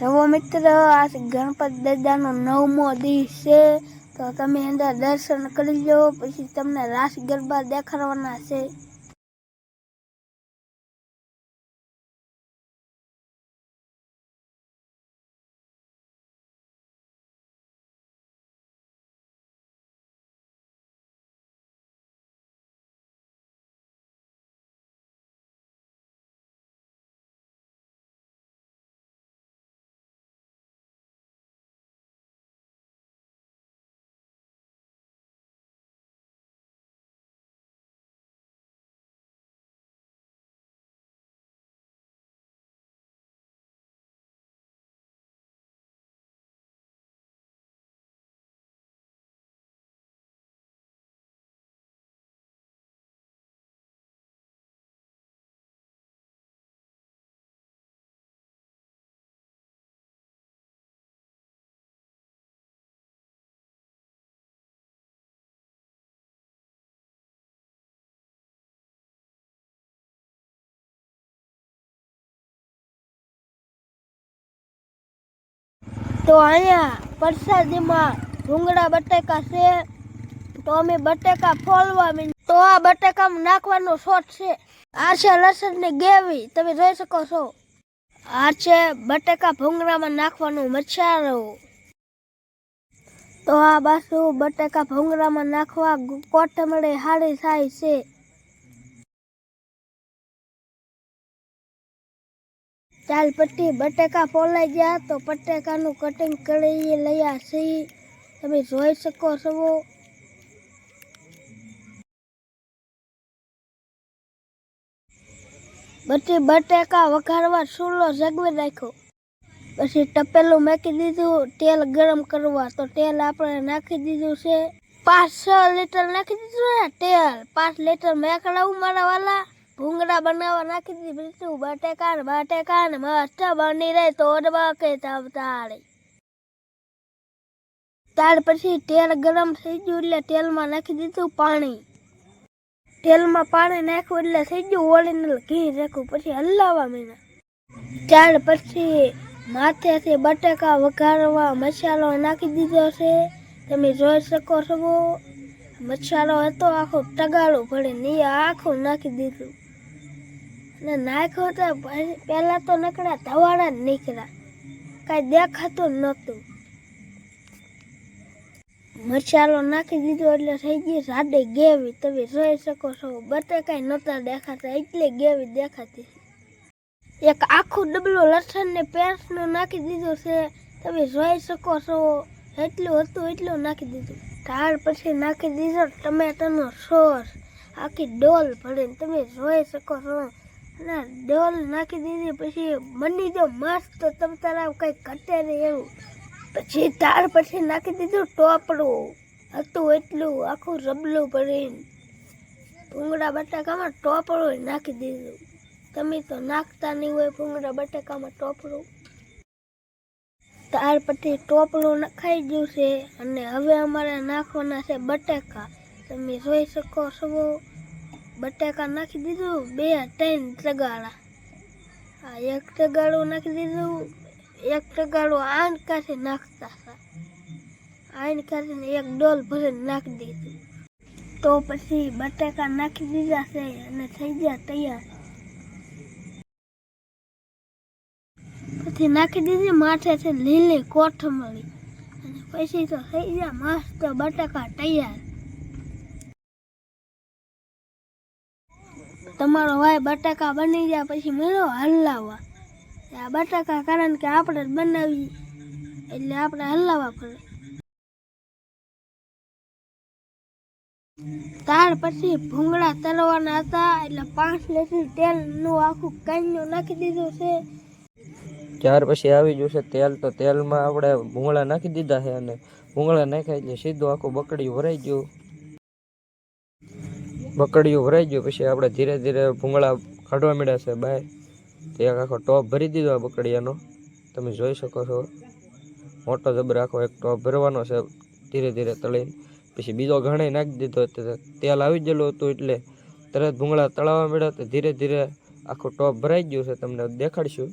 નવો મિત્ર, આ ગણપત દાદાનો નવમો દિવસ છે તો તમે અંદર દર્શન કરી લો, પછી તમને રાસ ગરબા દેખાડવાના છે. તો અહીંયા પરસાદીમાં ભૂંગળા બટેકા છે, તો અમે બટેકા ફોલવા તો આ બટેકામાં નાખવાનો શોટ છે. આ છે લસણની ગેવી તમે જોઈ શકો છો. આ છે બટેકા ભૂંગળામાં નાખવાનું મચ્છારો તો આ બાજુ બટેકા ભૂંગળામાં નાખવા કોથમરી હારી થાય છે. ચાલ પટ્ટી, બટેકા ફોલાઈ ગયા તો બટેકાનું કટિંગ કરી લઈ સી તમે જોઈ શકો છો. પછી બટેકા વઘારવા ચૂલો જગવી નાખ્યો. પછી ટપેલું મૂકી દીધું, તેલ ગરમ કરવા તો તેલ આપણે નાખી દીધું છે. પાંચ છ લીટર નાખી દીધું ને? તેલ. પાંચ લીટર મેકડાવું મારા વાલા. બનાવવા નાખી દીધી. બીજું બટેકા ને બટેકા ને મસ્ત બની રહે તો ઓડવા કે તારે ત્યાર પછી તેલ ગરમ થઈ ગયું એટલે તેલમાં નાખી દીધું પાણી. તેલમાં પાણી નાખ્યું એટલે થઈ ગયું ઓળીને ઘી રાખું પછી હલાવવા મીના. ત્યાર પછી માથેથી બટેકા વઘારવા મસાલો નાખી દીધો છે. તમે જોઈ શકો છો. મસાલો હતો, આખો ટગાળો ભળે નહીં આખું નાખી દીધું. ને નાખ્યો તો પહેલાં તો નકડા ધવાડા નીકળ્યા કાંઈ દેખાતું નહોતું. મસાલો નાખી દીધો એટલે થઈ ગઈ સાડે ગેવી. તમે જોઈ શકો છો બટેકાઈ નહોતા દેખાતા, એટલે ગેવી દેખાતી. એક આખું ડબલું લસણ ને પેસ્ટનું નાખી દીધું છે. તમે જોઈ શકો છો, એટલું હતું, એટલું નાખી દીધું. ત્યાર પછી નાખી દીધો ટમેટાનો સોસ. આખી ડોલ ભરીને તમે જોઈ શકો છો. અને ડોલ નાખી દીધી, પછી બની જો મસ્ત તમ તારા કંઈ ઘટે નહીં એવું. પછી તાર પછી નાખી દીધું ટોપડું. હતું એટલું, આખું રબલું ભરીને. ભૂંગળા બટાકામાં ટોપડું નાખી દીધું. તમે તો નાખતા નહીં હોય ભૂંગળા બટાકામાં ટોપડું. તાર પછી ટોપડું નખાઈ ગયું છે, અને હવે અમારે નાખવાના છે બટાકા. તમે જોઈ શકો છો. બટેકા નાખી દીધું, બે, ત્રણ ટગાળા આ એક ટગાળું નાખી દીધું, એક ટગાળું આન કાંઠે નાખતા હતા. આન કાંઠે એક ડોલ ભરીને નાખી દીધું. તો પછી બટાકા નાખી દીધા છે અને થઈ ગયા તૈયાર. પછી નાખી દીધી માથેથી લીલી કોથમરી. અને પછી તો થઈ ગયા મસ્ત બટાકા તૈયાર. તમારો ભાઈ બટાકા બની ગયા પછી મેળો હલાવવા. આ બટાકા કારણ કે આપણે જ બનાવી એટલે આપણે હલાવવા પડે. ત્યાર પછી ભૂંગળા તળવાના હતા, એટલે પાંચ લીટર તેલનું આખું કાંઈનું નાખી દીધું છે. ત્યાર પછી આવી ગયું છે તેલ, તો તેલમાં આપણે ભૂંગળા નાખી દીધા છે અને ભૂંગળા નાખ્યા એટલે સીધું આખું બકડી ભરાઈ ગયું. બકડિયું ભરાઈ ગયું, પછી આપણે ધીરે ધીરે ભૂંગળા કાઢવા મળ્યા છે બહાર એક આખો ટોપ ભરી દીધો આ બકડીયાનો. તમે જોઈ શકો છો. મોટો જબર આખો એક ટોપ ભરવાનો છે, ધીરે ધીરે તળીને. પછી બીજો ઘણે નાખી દીધો તેલ આવી ગયેલું હતું એટલે તરત ભૂંગળા તળાવવા મળ્યા તો ધીરે ધીરે આખું ટોપ ભરાઈ ગયું છે, તમને દેખાડશું.